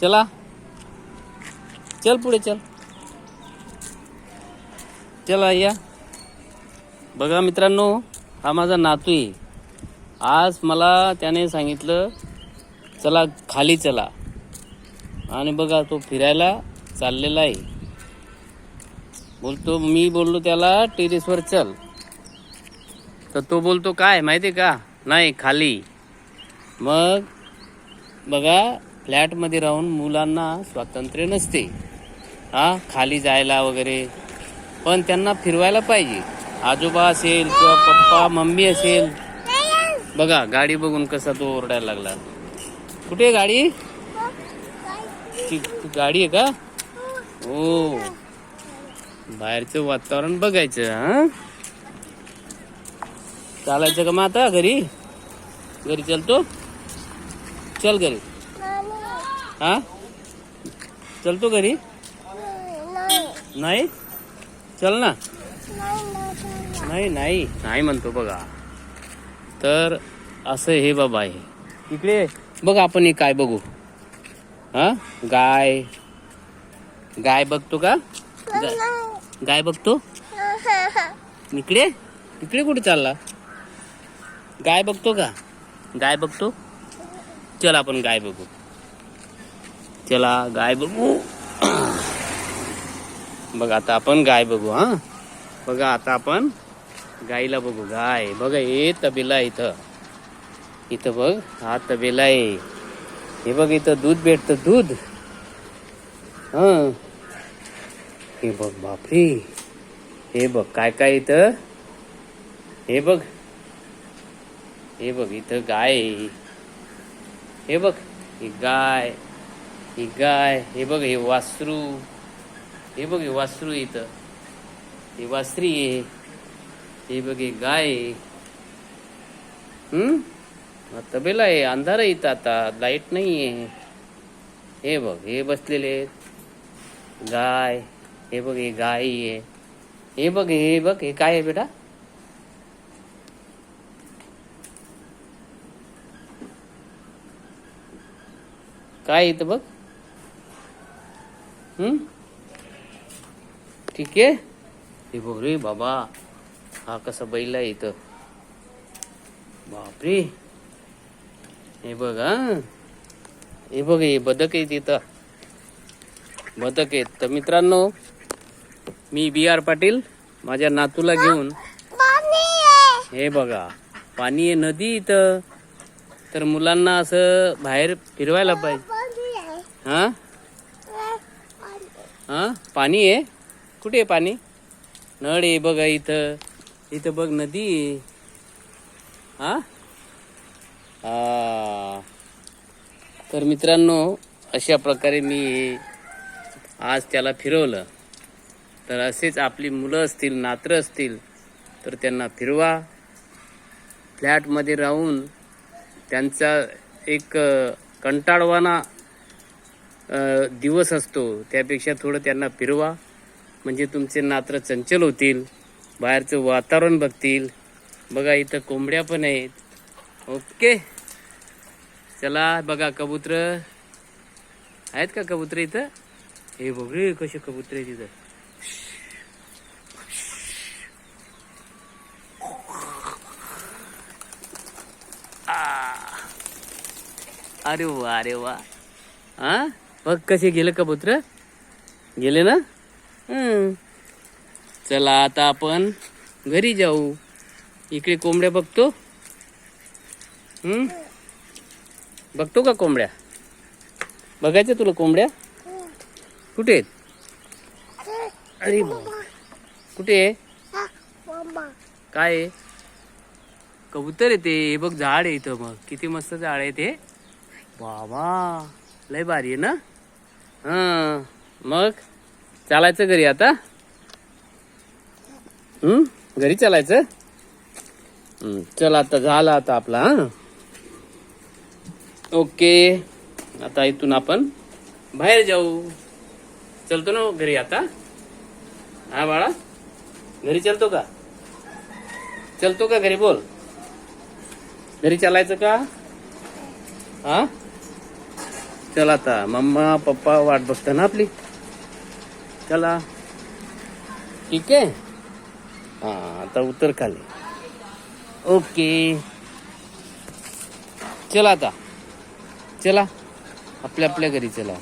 चला. चल पुढे चल. चला या. बघा मित्रांनो हा माझा नातू आहे. आज मला त्याने सांगितलं चला खाली चला. आणि बघा तो फिरायला चाललेला आहे. बोलतो मी बोललो त्याला टेरेसवर चल. तर तो बोलतो काय माहिती आहे का? नाही खाली. मग बघा फ्लॅटमध्ये राहून मुलांना स्वातंत्र्य नसते. हा खाली जायला वगैरे. पण त्यांना फिरवायला पाहिजे. आजोबा असेल किंवा पप्पा मम्मी असेल. बघा गाडी बघून कसा तो ओरडायला लागला. कुठे आहे गाडी? ती गाडी आहे का? हो. बाहेरचं वातावरण बघायचं हा? चालायचं का मग आता घरी? घरी चलतो? चल घरी. हा? चलतो घरी? नाही? चल ना. नाही नाही. नाही म्हणतो बघा. तर असं हे बाबा आहे. इकडे बघ आपण हे काय बघू. हा? गाय. गाय बघतो का? गाय बघतो? इकडे? इकडे कुठे चालला? गाय बघतो का? गाय बघतो? चल आपण गाय बघू. चला गाय बघू. बघ आता आपण गाय बघू हा? बघा आता आपण गाईला बघू. गाय बघा हे तबेला इथं. इथं बघ हा तबेला आहे. हे बघ इथं दूध भेटतं दूध. हा. हे बघ बापरे. हे बघ काय काय इथं? हे बघ. हे बघ इथं गाय हे बघ ही गाय. ही गाय हे बघ हे वासरू हे बघ हे वासरू इथं. हे वासरी आहे हे बघ हे गाय हम्म? तबेला आहे अंधार इथं आता लाइट नाही आहे. हे बघ हे बसलेले आहेत. गाय हे बघ हे गाय आहे. हे बघ हे बघ हे काय आहे बेटा? काय इथं बघ? ठीक आहे? हे बघ रे बाबा हा कसा बैल आहे इथं. बापरे. हे बघ हा. हे बघ हे बदक आहे तिथं बदक आहेत. तर मित्रांनो मी बी आर पाटील माझ्या नातूला घेऊन. हे बघा पाणी आहे नदी इथं. तर मुलांना असं बाहेर फिरवायला पाहिजे. हा? हा? पाणी आहे? कुठे आहे पाणी? नळ आहे बघा इथं. इथं बघ नदी आहे. हा? हा. तर मित्रांनो अशा प्रकारे मी आज त्याला फिरवलं. तर असेच आपली मुलं असतील नात्र असतील तर त्यांना फिरवा. फ्लॅटमध्ये राहून त्यांचा एक कंटाळवाना दिवस असतो त्यापेक्षा थोडं त्यांना फिरवा. म्हणजे तुमचे नात्र चंचल होतील बाहेरचं वातावरण बघतील. बघा इथं कोंबड्या पण आहेत. ओके. चला बघा कबूतर. आहेत का कबूतर इथं? हे बघ रे कसे कबूतर आहेत इथं. अरे वा अरे वा. हा बघ कसे गेले कबूतर? गेले ना? हम्म. चला आता आपण घरी जाऊ. इकडे कोंबड्या बघतो. हम्म? बघतो का कोंबड्या? बघायचं तुला कोंबड्या? कुठे आहेत? अरे. कुठे आहे? काय कबूतर आहे ते. हे बघ झाड आहे इथं मग. किती मस्त झाड आहे ते. बाबा लय भारी आहे ना? हा मग? चालायचं घरी आता? हम्म घरी चालायचं? चल आता झाला आता आपला ओके आता इथून आपण बाहेर जाऊ. चलतो ना हो घरी आता? हा बाळा? घरी चलतो का? चलतो का घरी बोल? घरी चालायचं का? हा? चला आता मम्मा पप्पा वाट बघता ना आपली? चला ठीक आहे? हा आता उतर खाली. ओके. चला आता. चला. आपल्या आपल्या घरी चला.